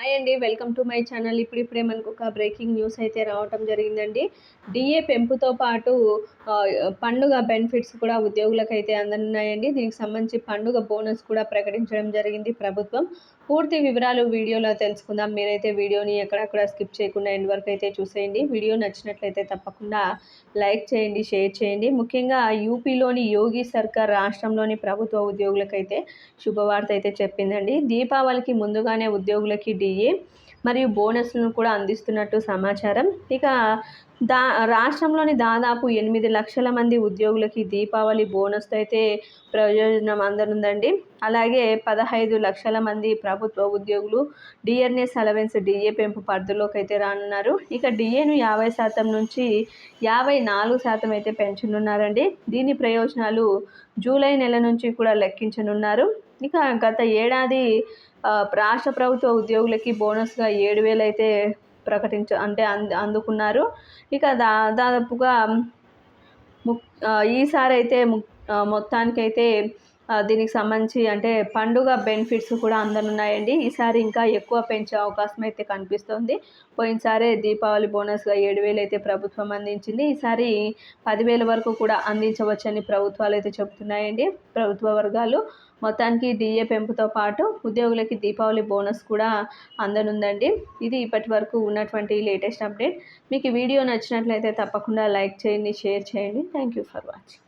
Hi అండి welcome to my channel. ఇప్పుడిప్పుడే మనకు ఒక బ్రేకింగ్ న్యూస్ అయితే రావటం జరిగిందండి. డిఏ పెంపుతో పాటు పండుగ బెనిఫిట్స్ కూడా ఉద్యోగులకు అయితే అందనున్నాయండి. దీనికి సంబంధించి పండుగ బోనస్ కూడా ప్రకటించడం జరిగింది ప్రభుత్వం. పూర్తి వివరాలు వీడియోలో తెలుసుకుందాం. మీరైతే వీడియోని ఎక్కడక్కడ స్కిప్ చేయకుండా ఎండ్ వరకు అయితే చూసేయండి. వీడియో నచ్చినట్లయితే తప్పకుండా లైక్ చేయండి షేర్ చేయండి. ముఖ్యంగా యూపీలోని యోగి సర్కార్ రాష్ట్రంలోని ప్రభుత్వ ఉద్యోగులకైతే శుభవార్త అయితే చెప్పిందండి. దీపావళికి ముందుగానే ఉద్యోగులకి డిఏ మరియు బోనస్లను కూడా అందిస్తున్నట్టు సమాచారం. ఇక దా రాష్ట్రంలోని దాదాపు ఎనిమిది లక్షల మంది ఉద్యోగులకి దీపావళి బోనస్తో అయితే ప్రయోజనం అందనుందండి. అలాగే పదహైదు లక్షల మంది ప్రభుత్వ ఉద్యోగులు డిఎన్ఎస్ అలవెన్స్ డిఏ పెంపు పరిధిలోకి అయితే రానున్నారు. ఇక డిఏను యాభై శాతం నుంచి యాభై నాలుగు శాతం అయితే పెంచనున్నారండి. దీని ప్రయోజనాలు జూలై నెల నుంచి కూడా లెక్కించనున్నారు. ఇక గత ఏడాది రాష్ట్ర ప్రభుత్వ ఉద్యోగులకి బోనస్గా ఏడు వేలు అయితే ప్రకటించ అంటే అందు అందుకున్నారు. ఇక దా దాదాపుగా ముక్ ఈసారి అయితే మొత్తానికైతే దీనికి సంబంధించి అంటే పండుగ బెనిఫిట్స్ కూడా అందనున్నాయండి. ఈసారి ఇంకా ఎక్కువ పెంచే అవకాశం అయితే కనిపిస్తుంది. పోయినసారి దీపావళి బోనస్గా ఏడు వేలు అయితే ప్రభుత్వం అందించింది. ఈసారి పదివేల వరకు కూడా అందించవచ్చని ప్రభుత్వాలు అయితే చెబుతున్నాయండి. ప్రభుత్వ వర్గాలు మొత్తానికి డిఏ పెంపుతో పాటు ఉద్యోగులకి దీపావళి బోనస్ కూడా అందనుందండి. ఇది ఇప్పటి వరకు ఉన్నటువంటి లేటెస్ట్ అప్డేట్. మీకు వీడియో నచ్చినట్లయితే తప్పకుండా లైక్ చేయండి షేర్ చేయండి. Thank you for watching.